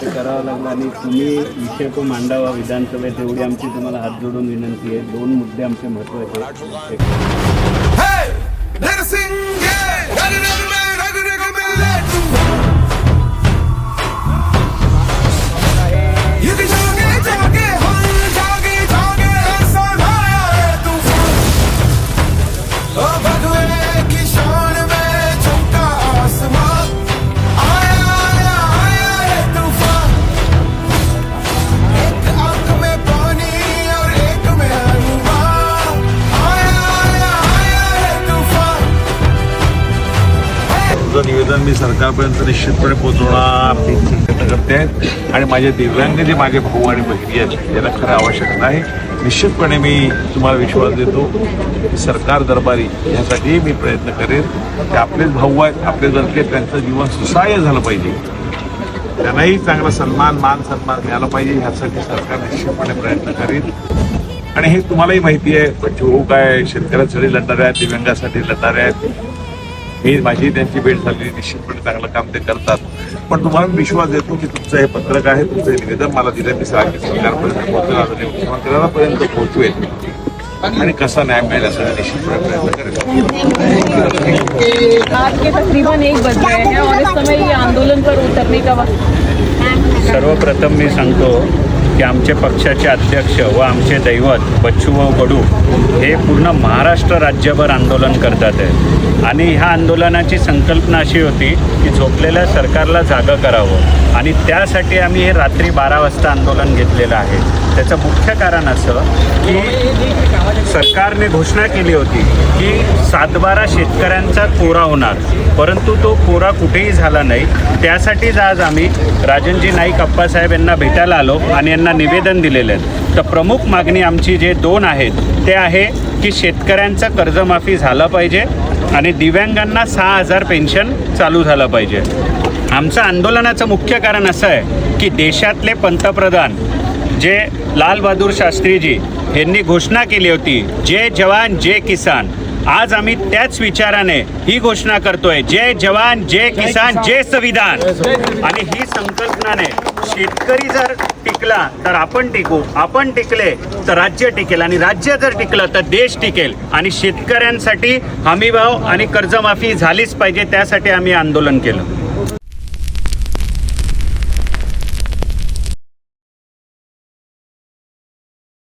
ते करावं लागलं आणि तुम्ही विषय तो मांडावा विधानसभेत एवढी आमची तुम्हाला हात जोडून विनंती आहे. दोन मुद्दे आमचे महत्त्वाचे तुमचं निवेदन मी सरकारपर्यंत निश्चितपणे पोहोचवणार. प्रयत्न करते आणि माझे दिव्यांग जे माझे भाऊ आणि बहिणी आहेत याला खरं आवश्यक नाही. निश्चितपणे मी तुम्हाला विश्वास देतो सरकार दरबारी यासाठी मी प्रयत्न करेन ते आपलेच भाऊ आहेत आपले जणके त्यांचं जीवन सुसह्य झालं पाहिजे. त्यांनाही चांगला सन्मान मान सन्मान मिळाला पाहिजे ह्यासाठी सरकार निश्चितपणे प्रयत्न करेल. आणि हे तुम्हालाही माहिती आहे बच्चू भाऊ काय शेतकऱ्यांसाठी लढणारे आहेत दिव्यांगासाठी लढणारे आहेत. मी माझी त्यांची भेट झाली निश्चितपणे म्हणजे चांगलं काम ते करतात. पण तुम्हाला मी विश्वास देतो की तुमचं हे पत्रक आहे तुमचं हे निवेदन मला दिलं मी सांगेन सरकारपर्यंत पोहोचेल आणि मुख्यमंत्र्यांपर्यंत पोहोचवेल आणि कसा न्याय मिळेल यासाठी निश्चितपणे प्रयत्न करेल रात के तकरीबन एक बज गए हैं और इस समय ये आंदोलन पर उतरने का वक्त सर्वप्रथम मी सांगतो की आमचे पक्षाचे अध्यक्ष व आमचे दैवत बच्चूभाऊ कडू हे पूर्ण महाराष्ट्र राज्यभर आंदोलन करतात. आहे आणि ह्या आंदोलनाची संकल्पना अशी होती की झोपलेल्या सरकारला जागं करावं. आणि त्यासाठी आम्ही हे रात्री बारा वाजता आंदोलन घेतलेलं आहे. त्याचं मुख्य कारण असं की सरकारने घोषणा केली होती की सातबारा शेतकऱ्यांचा कोरा होणार. परंतु तो कोरा कुठेही झाला नाही. त्यासाठीच आज आम्ही राजनजी नाईक अप्पासाहेब यांना भेटायला आलो आणि यांना निवेदन दिलेलं आहे. तर प्रमुख मागणी आमची जे दोन आहेत ते आहे की शेतकऱ्यांचं कर्जमाफी झालं पाहिजे आणि दिव्यांगांना सहा हजार पेन्शन चालू झालं पाहिजे. आमचं आंदोलनाचं मुख्य कारण असं आहे की देशातले पंतप्रधान जे लालबहादूर शास्त्रीजी यांनी घोषणा केली होती जे जवान जे किसान आज आम्ही त्याच विचाराने ही घोषणा करतोय. जय जवान जय किसान जय संविधान. आणि ही संकल्पनाने शेतकरी जर टिकला तर आपण टिकू आपण टिकले तर राज्य टिकेल. आणि राज्य जर टिकलं तर देश टिकेल. आणि शेतकऱ्यांसाठी हमीभाव आणि कर्जमाफी झालीच पाहिजे त्यासाठी आम्ही आंदोलन केलं.